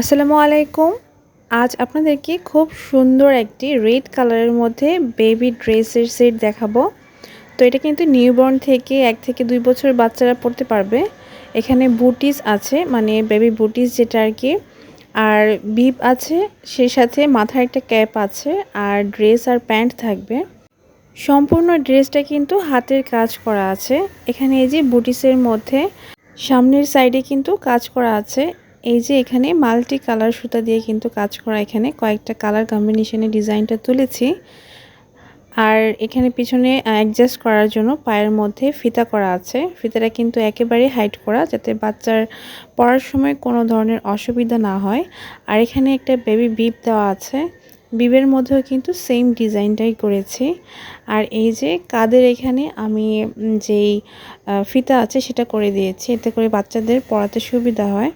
আসসালামু আলাইকুম। আজ আপনাদেরকে খুব সুন্দর একটি রেড কালারের মধ্যে বেবি ড্রেসের সেট দেখাবো। তো এটা কিন্তু নিউবর্ন থেকে এক থেকে দুই বছর বাচ্চারা পড়তে পারবে। এখানে বুটিস আছে মানে বেবি বুটিস যেটা আর কি। আর বিপ আছে সেই সাথে মাথায় একটা ক্যাপ আছে, আর ড্রেস আর প্যান্ট থাকবে। সম্পূর্ণ ড্রেসটা কিন্তু হাতের কাজ করা আছে। এখানে এই যে বুটিসের মধ্যে, সামনের সাইডে কিন্তু কাজ করা আছে। এই যে এখানে মাল্টি কালার সুতা দিয়ে কিন্তু কাজ করা এখানে। কয়েকটা কালার কম্বিনেশনে ডিজাইনটা তুলেছি। আর এখানে পিছনে অ্যাডজাস্ট করার জন্য পায়ের মধ্যে ফিতা করা আছে। ফিতাটা কিন্তু একেবারে হাইট করা যাতে বাচ্চার পড়ার সময় কোনো ধরনের অসুবিধা না হয়। আর এখানে একটা বেবি বিপ দেওয়া আছে। বিবের মধ্যেও কিন্তু সেম ডিজাইনটাই করেছি। আর এই যে কাদের এখানে আমি যেই ফিতা আছে সেটা করে দিয়েছি। এতে করে বাচ্চাদের পড়াতে সুবিধা হয়।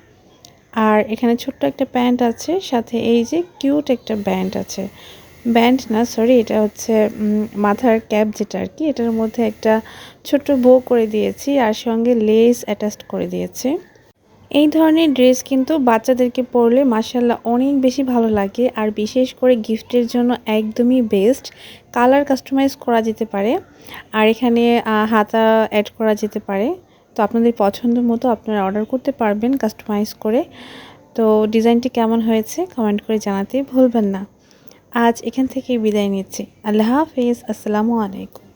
আর এখানে ছোট্ট একটা প্যান্ট আছে, সাথে এই যে কিউট একটা ব্যান্ড আছে। ব্যান্ড না, সরি, এটা হচ্ছে মাথার ক্যাপ যেটা আর কি, এটার মধ্যে একটা ছোট্ট বো করে দিয়েছি আর সঙ্গে লেস অ্যাটাচড করে দিয়েছে। এই ধরনের ড্রেস কিন্তু বাচ্চাদেরকে পরলে মাসাল্লাহ অনেক বেশি ভালো লাগে আর বিশেষ করে গিফটের জন্য একদমই বেস্ট। কালার কাস্টমাইজ করা যেতে পারে আর এখানে হাতা অ্যাড করা যেতে পারে। তো আপনাদের পছন্দ মতো আপনারা অর্ডার করতে পারবেন কাস্টমাইজ করে। তো ডিজাইনটি কেমন হয়েছে কমেন্ট করে জানাতে ভুলবেন না। আজ এখান থেকে বিদায় নিচ্ছি। আল্লাহ হাফিজ। আসসালামু আলাইকুম।